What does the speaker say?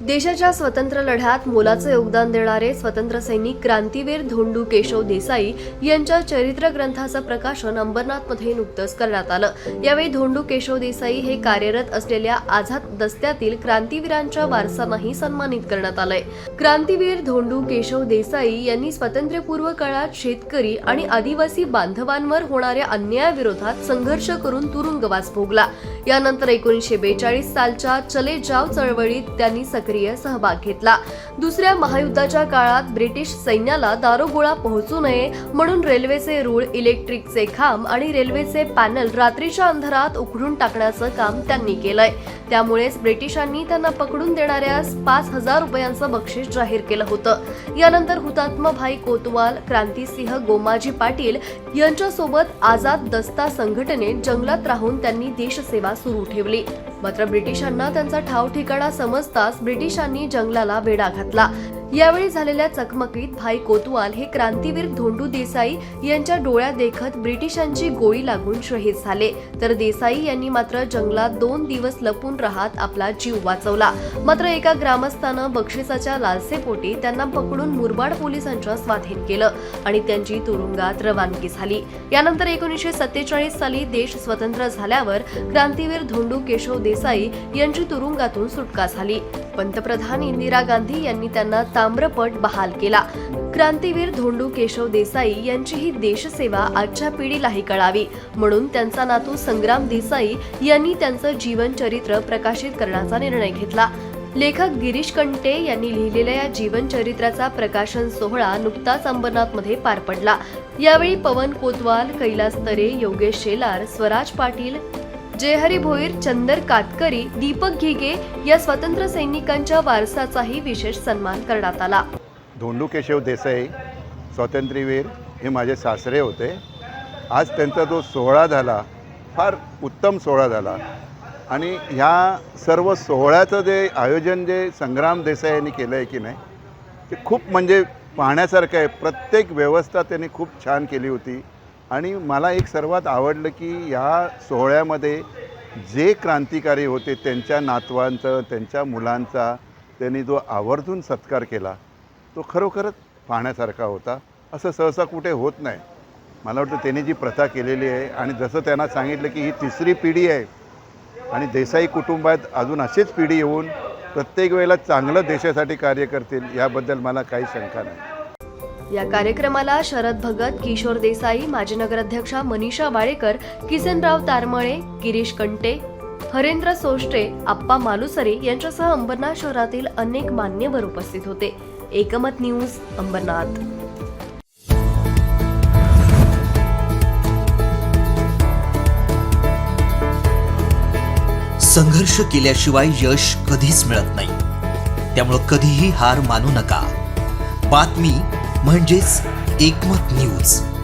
देशाच्या स्वतंत्र लढ्यात मोलाचं योगदान देणारे स्वतंत्र सैनिक क्रांतीवीर धोंडू केशव देसाई यांच्या चरित्र ग्रंथाचं प्रकाशन अंबरनाथमध्ये नुकतंच करण्यात आलं. यावेळी धोंडू केशव देसाई हे कार्यरत असलेल्या आझाद दस्त्यातील क्रांतीवीरांच्या वारसांनाही सन्मानित करण्यात आलंय. क्रांतीवीर धोंडू केशव देसाई यांनी स्वातंत्र्यपूर्व काळात शेतकरी आणि आदिवासी बांधवांवर होणाऱ्या अन्यायाविरोधात संघर्ष करून तुरुंगवास भोगला. यानंतर एकोणीसशे बेचाळीस सालच्या चले जाव चळवळीत त्यांनी सक्रिय सहभाग घेतला. दुसऱ्या महायुद्धाच्या काळात ब्रिटिश सैन्याला दारोगोळा पोहोचू नये म्हणून रेल्वेचे रूळ इलेक्ट्रिकचे खांब आणि रेल्वेचे पॅनल रात्रीच्या अंधारात उघडून टाकण्याचं काम त्यांनी केलंय. त्यामुळेच ब्रिटिशांनी त्यांना पकडून देणाऱ्यास पाच हजार रुपयांचं बक्षीस जाहीर केलं होतं. यानंतर हुतात्मा भाई कोतवाल क्रांतीसिंह गोमाजी पाटील यांच्यासोबत आझाद दस्ता संघटनेत जंगलात राहून त्यांनी देशसेवा सुरू ठेवली. मात्र ब्रिटिशांना त्यांचा ठाव ठिकाणा समजताच ब्रिटिशांनी जंगलाला वेढा घातला. यावेळी झालेल्या चकमकीत भाई कोतवाल हे क्रांतीवीर धोंडू देसाई यांच्या डोळ्यात देखत ब्रिटिशांची गोळी लागून शहीद झाले. तर देसाई यांनी मात्र जंगलात दोन दिवस लपून राहत आपला जीव वाचवला. मात्र एका ग्रामस्थानं बक्षिसाच्या लालसेपोटी त्यांना पकडून मुरबाड पोलिसांच्या स्वाधीन केलं आणि त्यांची तुरुंगात रवानगी झाली. यानंतर एकोणीसशे सत्तेचाळीस साली देश स्वतंत्र झाल्यावर क्रांतीवीर धोंडू केशव देसाई यांची तुरुंगातून सुटका झाली. पंतप्रधान इंदिरा गांधी यांनी त्यांना ताम्रपट बहाल केला. क्रांतीवीर धोंडू केशव देसाई यांची ही देशसेवा आजच्या पिढीलाही कळावी. म्हणून त्यांचा नातू संग्राम देसाई यांनी त्यांचं जीवनचरित्र प्रकाशित करण्याचा निर्णय घेतला. लेखक गिरीश कंटे यांनी लिहिलेल्या या जीवनचरित्राचा प्रकाशन सोहळा नुकताच अंबरनाथमध्ये पार पडला. यावेळी पवन कोतवाल कैलास तरे योगेश शेलार स्वराज पाटील जयहरी भोईर चंदर कातकरी दीपक घिगे या स्वतंत्र सैनिकांच्या वारसाचाही विशेष सन्मान करण्यात आला. धोंडू केशव देसाई स्वातंत्र्यवीर हे माझे सासरे होते. आज त्यांचा जो सोहळा झाला फार उत्तम सोहळा झाला. आणि ह्या सर्व सोहळ्याचं जे आयोजन जे संग्राम देसाई यांनी केलं आहे की नाही ते खूप म्हणजे पाहण्यासारखं आहे. प्रत्येक व्यवस्था त्यांनी खूप छान केली होती. आणि मला एक सर्वात आवडलं की ह्या सोहळ्यामध्ये जे क्रांतिकारी होते त्यांच्या नातवांचं त्यांच्या मुलांचा त्यांनी जो आवर्जून सत्कार केला तो खरोखरच पाहण्यासारखा होता. असं सहसा कुठे होत नाही. मला वाटतं त्यांनी जी प्रथा केलेली आहे आणि जसं त्यांना सांगितलं की ही तिसरी पिढी आहे आणि देसाई कुटुंबात अजून अशीच पिढी येऊन प्रत्येक वेळेला चांगलं देशासाठी कार्य करतील याबद्दल मला काही शंका नाही. या कार्यक्रमाला शरद भगत किशोर देसाई माजी नगराध्यक्षा मनीषा वाळेकर किसनराव तारमळे गिरीश कंटे हरेंद्र सोष्टे आप्पा मालुसरे यांच्यासह अंबरनाथ शहरातील अनेक मान्यवर उपस्थित होते. एकमत न्यूज अंबरनाथ. संघर्ष केल्याशिवाय यश कधीच मिळत नाही. त्यामुळं कधीही हार मानू नका. बातमी म्हणजेच एकमत न्यूज.